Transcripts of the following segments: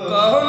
कहो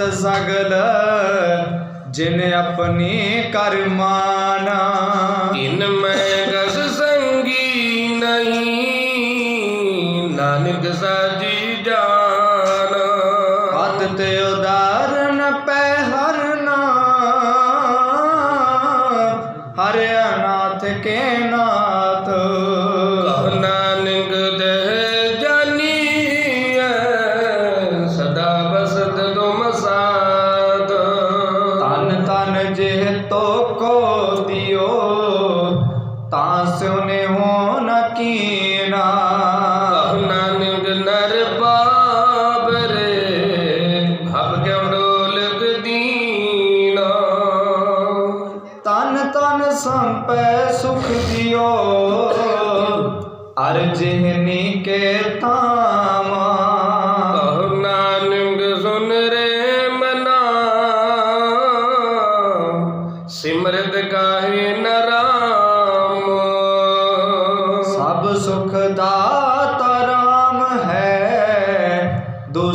ਮਤ ਸਗਲ ਜਿਨ ਆਪਣੀ ਕਰਮਾਨਾ ਇਨ ਮੈਂ ਗਸ ਸੰਗੀ ਨਹੀਂ ਨਾਨਕ ਸਾਚ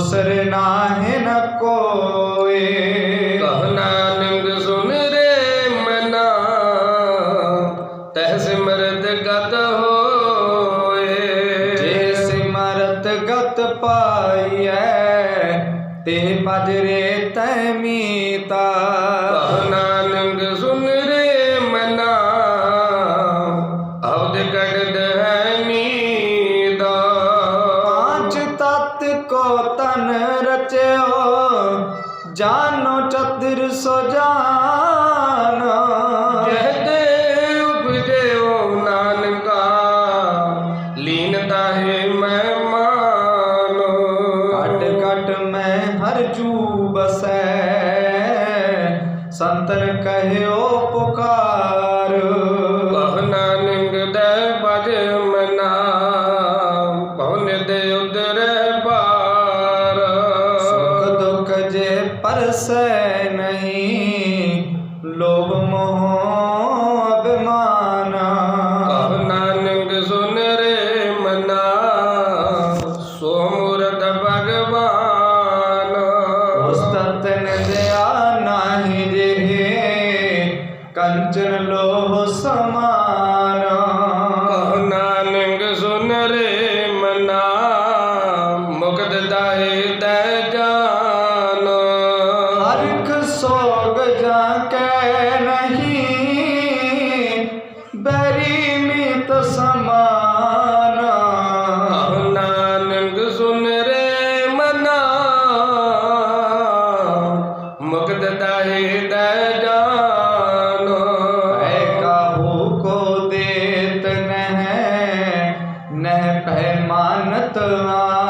दूसर नाहे न कोए कह नानक सुन रे मना तह सिमरत गत होए जे सिमरत गत पाइए ते पजरे ਨਹਿ ਪਹਿ ਮਾਨਤ ਆ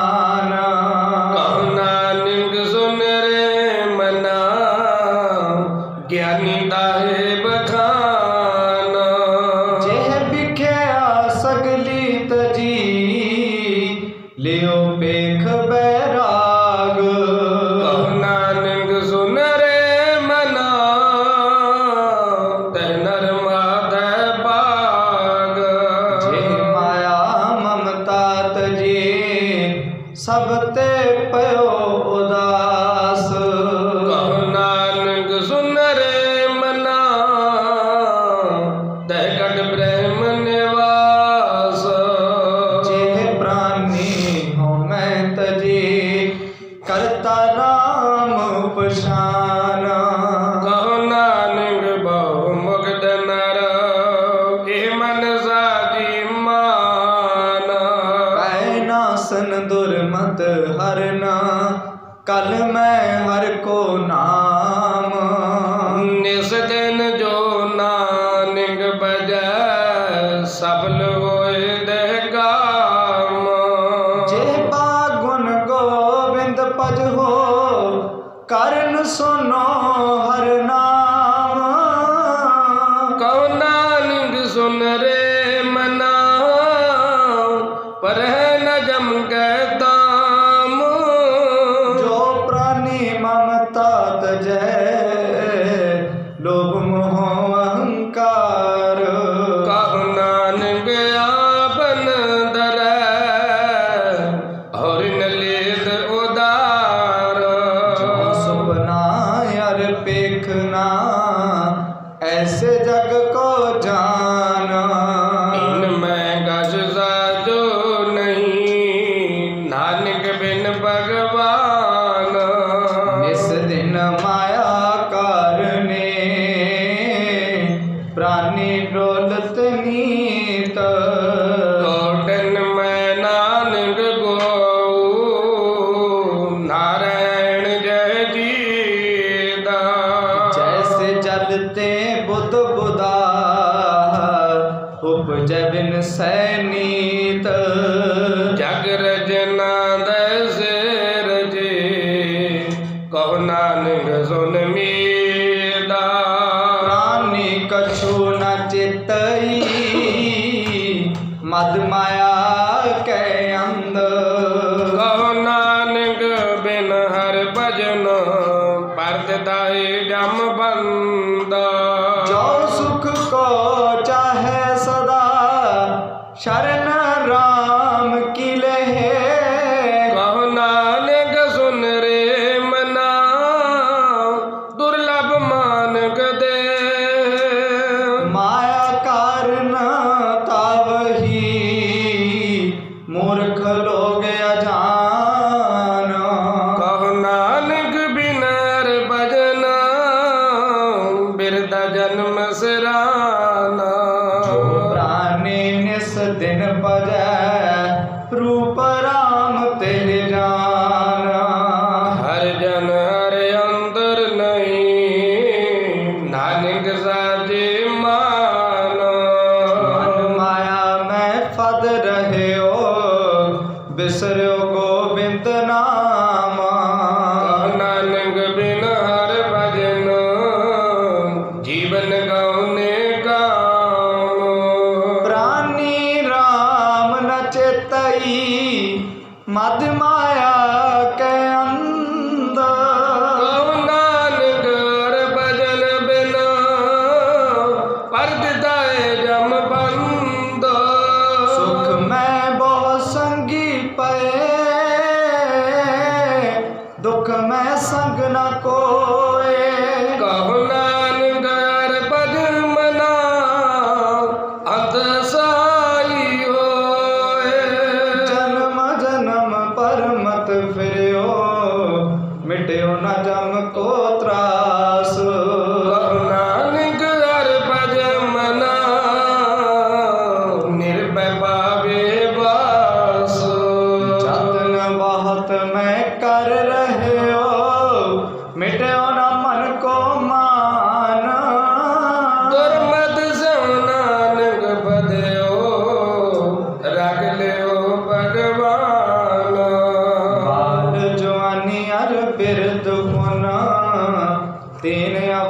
ਜਗ ਕੋ ਜਾਨ।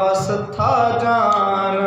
ਅਵਸਥਾ ਜਾਨ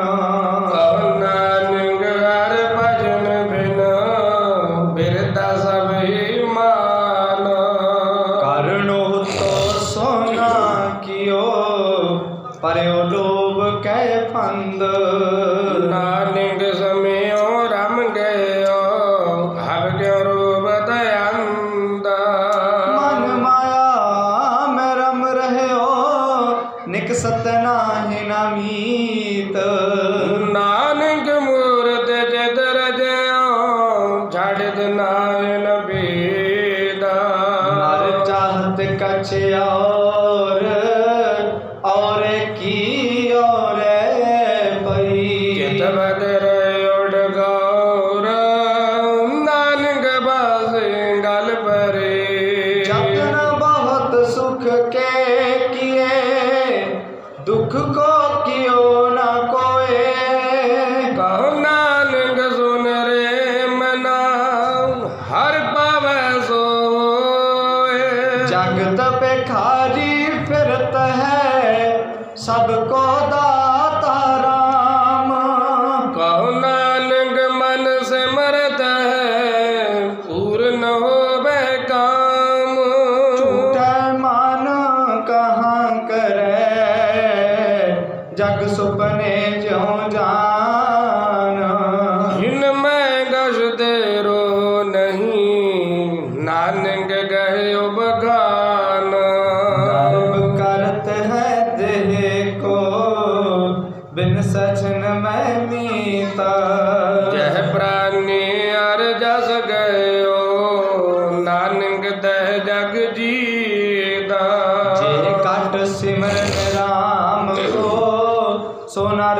আমাদের কাছে আর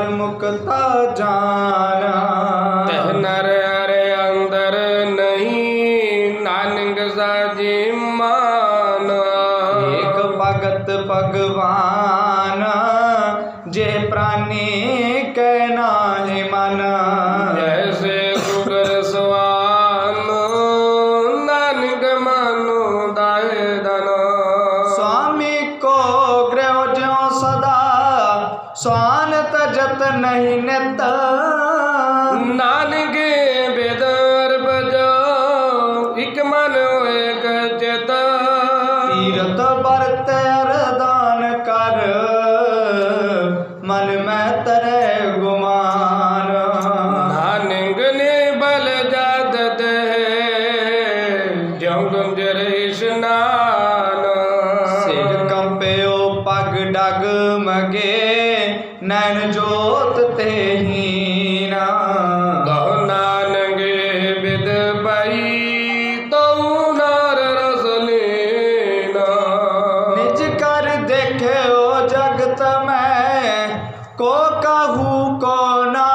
ਮੁਕਤਾ ਜਾਣ। मैं को कहूँ को ना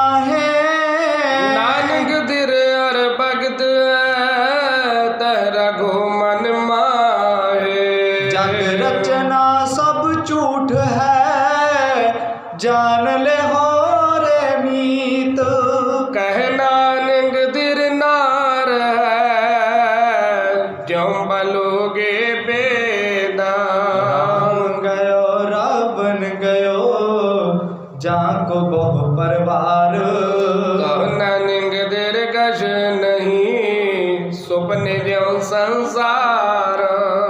ਆਪਣੇ ਦਿਉ ਸੰਸਾਰ।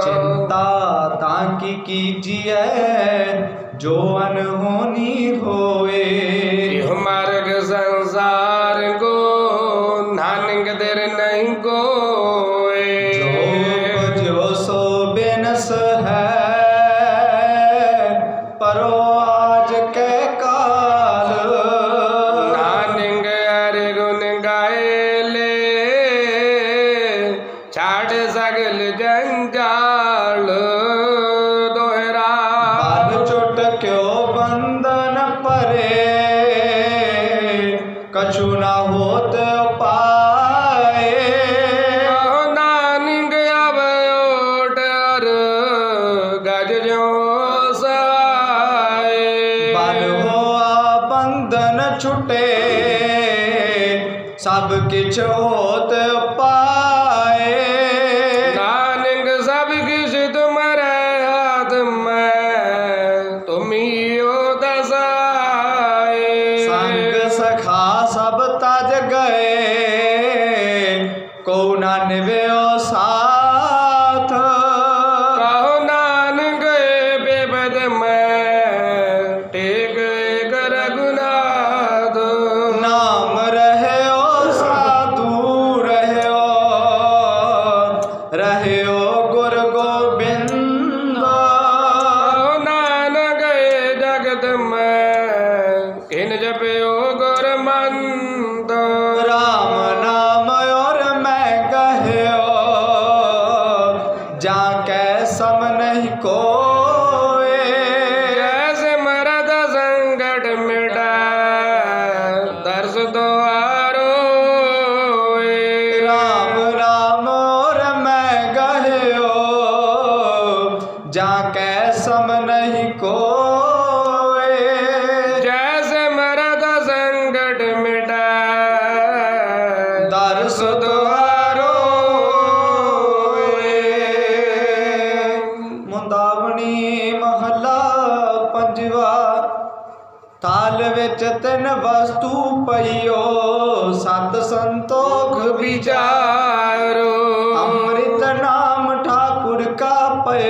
ਚਿੰਤਾ ਤਾਂ ਕੀ ਕੀਜੀਐ? ਜੋ ਅਨਹੋਨੀ ਹੋਏ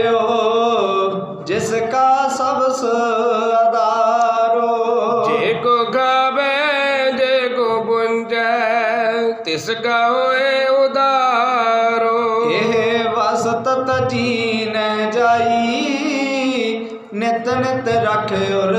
ਪਇਓ ਜਿਸ ਕਾ ਸਬਸ ਆਧਾਰੋ। ਜੇ ਕੋ ਗਾਵੇ ਜੇ ਕੋ ਪੁੰਜੈ ਤਿਸ ਕਾ ਹੋਏ ਉਦਾਰੋ। ਇਹ ਵਸਤ ਤਜੀ ਨ ਜਾਈ ਨਿਤ ਨਿਤ ਰਖ ਉਰ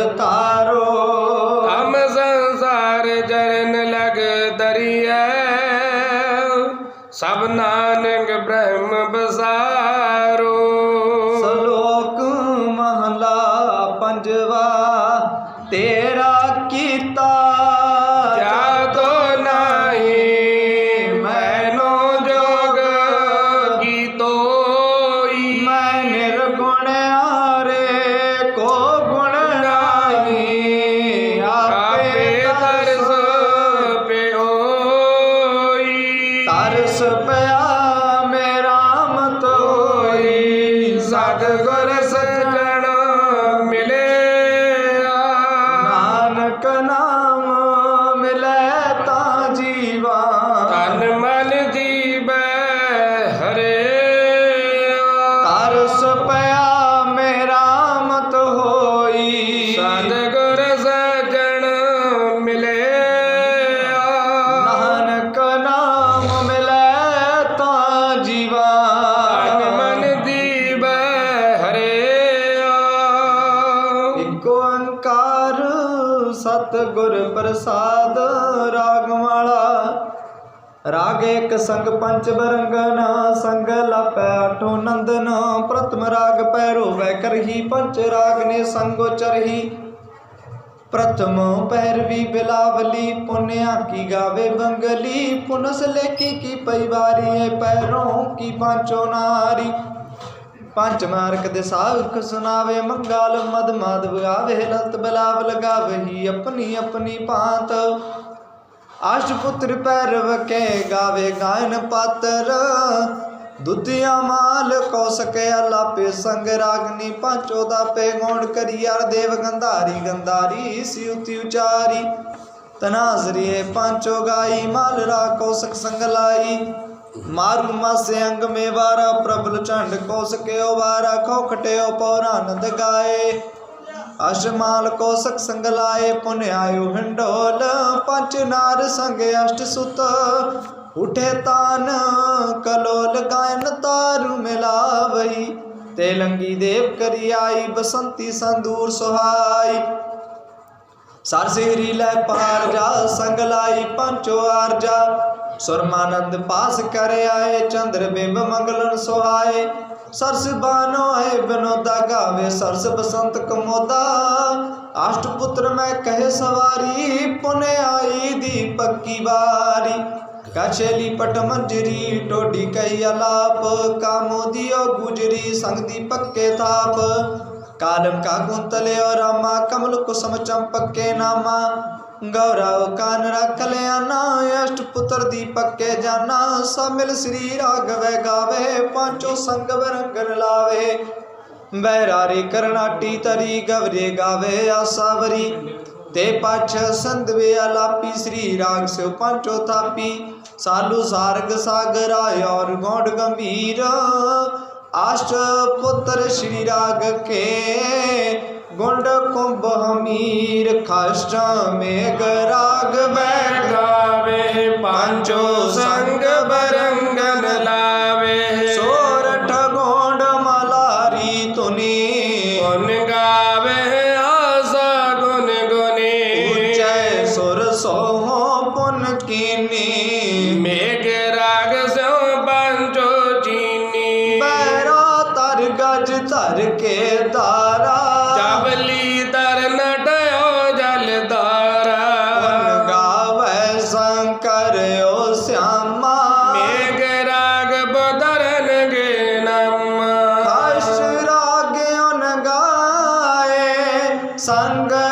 ਪ੍ਰਸਾਦ ਰਾਗ ਵਾਲਾ। ਰਾਗ ਇੱਕ ਸੰਗ ਪੰਚ ਬਰੰਗਨ ਸੰਗ ਲਾਪੈ ਆਠੋ ਨੰਦਨ ਪ੍ਰਥਮ ਰਾਗ ਪੈਰੋ ਵੈ ਕਰਹੀ ਪੰਚ ਰਾਗ ਨੇ ਸੰਗੋ ਚਰਹੀ। ਪ੍ਰਥਮ ਪੈਰਵੀ ਬਿਲਾਵਲੀ ਪੁਨਿਆ ਕੀ ਗਾਵੇ ਬੰਗਲੀ। ਪੁਨਸ ਲੇਖੀ ਕੀ ਪਰਿਵਾਰੀ ਹੈ ਪੈਰੋਂ ਕੀ ਪੰਚੋ ਨਾਰੀ। ਪੰਜ ਮਾਰਕ ਦੇ ਸਾਖ ਸੁਨਾਵੇ ਮੰਗਲ ਮਦ ਮਾਧਵ ਗਾਵੇ ਲਤ ਬਲਾਵ ਲਗਾਵੇ ਆਪਣੀ ਆਪਣੀ ਪਾਤ ਆਸ਼ ਪੁੱਤਰ ਪੈਰਵ ਕੇ ਗਾਵੇ ਗਾਇਨ ਪਾਤਰ। ਦੁਤੀਆ ਮਾਲ ਕੋ ਸਕੇ ਲਾਪੇ ਸੰਗ ਰਾਗਨੀ ਪਾਂਚੋ ਦਾ ਪੇ ਗੋਣ ਕਰੀਅਰ ਦੇਵ ਗੰਧਾਰੀ ਗੰਧਾਰੀ ਸਿਉਤੀ ਉਚਾਰੀ। ਤਨਾਜ਼ਰੀਏ ਪਾਂਚੋ ਗਾਈ, ਮਾਲ ਰਾ ਕੋ ਸਕ ਸੰਗ ਲਾਈ। ਮਾਰੂ ਮਾਸੇ ਅੰਗ ਮੇ ਵਾਰਾ, ਪ੍ਰਬਲ ਝੰਡ ਕੋ ਸਕਿਓ ਵਾਰਾ ਖੋਖਟਿਓ ਪੌਰਾਨੰਦ ਗਾਏ। ਅਸ਼ਮਾਲ ਕੋ ਸਕ ਸੰਗ ਲਾਏ, ਪੁਨ ਆਇਓ ਹੰਡੋਲ, ਪੰਜ ਨਾਰ ਸੰਗ ਅਸ਼ਟ ਸੁਤ। ਉਠੇ ਤਾਨ, ਕਲੋਲ ਗਾਇਨ ਤਾਰੂ ਮਿਲਾਵਈ। ਤੇ ਲੰਗੀ ਦੇਵ ਕਰੀ ਆਈ, ਬਸੰਤੀ ਸੰਦੂਰ ਸੁਹਾਈ। ਸਰ ਲੈ ਪਾਰ ਜਾ, ਸੰਗ ਲਾਈ ਪੰਚੋ ਆਰਜਾ ਸੁਰਮਾਨੰਦ ਪਾਸ ਕਰ ਆਏ, ਚੰਦਰ ਬਿੰਬ ਮੰਗਲਨ ਸੁਹਾਏ। ਸਰਸ ਬਾਨੋ ਹੈ ਬਨੋਦਾ ਗਾਵੇ, ਸਰਸ ਬਸੰਤ ਕਮੋਦਾ। ਅਸ਼ਟ ਪੁੱਤਰ ਮੈਂ ਕਹੇ ਸਵਾਰੀ, ਪੁਨੇ ਆਈ ਦੀ ਪੱਕੀ ਵਾਰੀ। ਕਛੇਲੀ ਪਟ ਮੰਜਰੀ, ਟੋਡੀ ਕਈ ਅਲਾਪ। ਕਾਮੋਦੀਓ ਗੁਜਰੀ, ਸੰਗ ਦੀ ਪੱਕੇ ਥਾਪ। ਕਾਲਮ ਕਾ ਗੁੰਤਲਿਓ ਰਾਮਾ, ਕਮਲ ਕੁਸਮ ਚੰਪਕੇ ਨਾਮਾ। ਗੌਰਵ ਕਾਨ ਰਖ ਲਿਆ ਨਾ ਅਸ਼ਟ ਪੁੱਤਰ ਦੀ ਪੱਕੇ ਜਾਨਾ। ਸ਼ਾਮਿਲ ਸ੍ਰੀ ਰਾਗਵੇ ਗਾਵੇ, ਪਾਂਚੋ ਸੰਗ ਬਰੰਗਨ ਲਾਵੇ। ਬਹਿਰਾਰੀ ਕਰਨਾਟੀ ਤਰੀ ਗਵਰੇ ਗਾਵੇ ਆਸਾਵਰੀ ਤੇ ਪਛ ਸੰਧਵੇ ਆਲਾਪੀ ਸ੍ਰੀ ਰਾਗ ਸਿਉ ਪੰਚੋ ਥਾਪੀ। ਸਾਲੂ ਸਾਰਗ ਸਾਗਰ ਔਰ ਗੋਡ ਗੰਭੀਰ। ਆਸ਼ਟ ਪੁੱਤਰ ਸ਼੍ਰੀ ਰਾਗ ਕੇ ਗੁੰਡ ਕੁੰਭ ਹਮੀਰ ਖਸ਼ਟ ਮੇਘ ਰਾਗ ਬੈ ਗਾਵੇ ਪਾਂਚੋ ਸੰਗ ਗਾਏ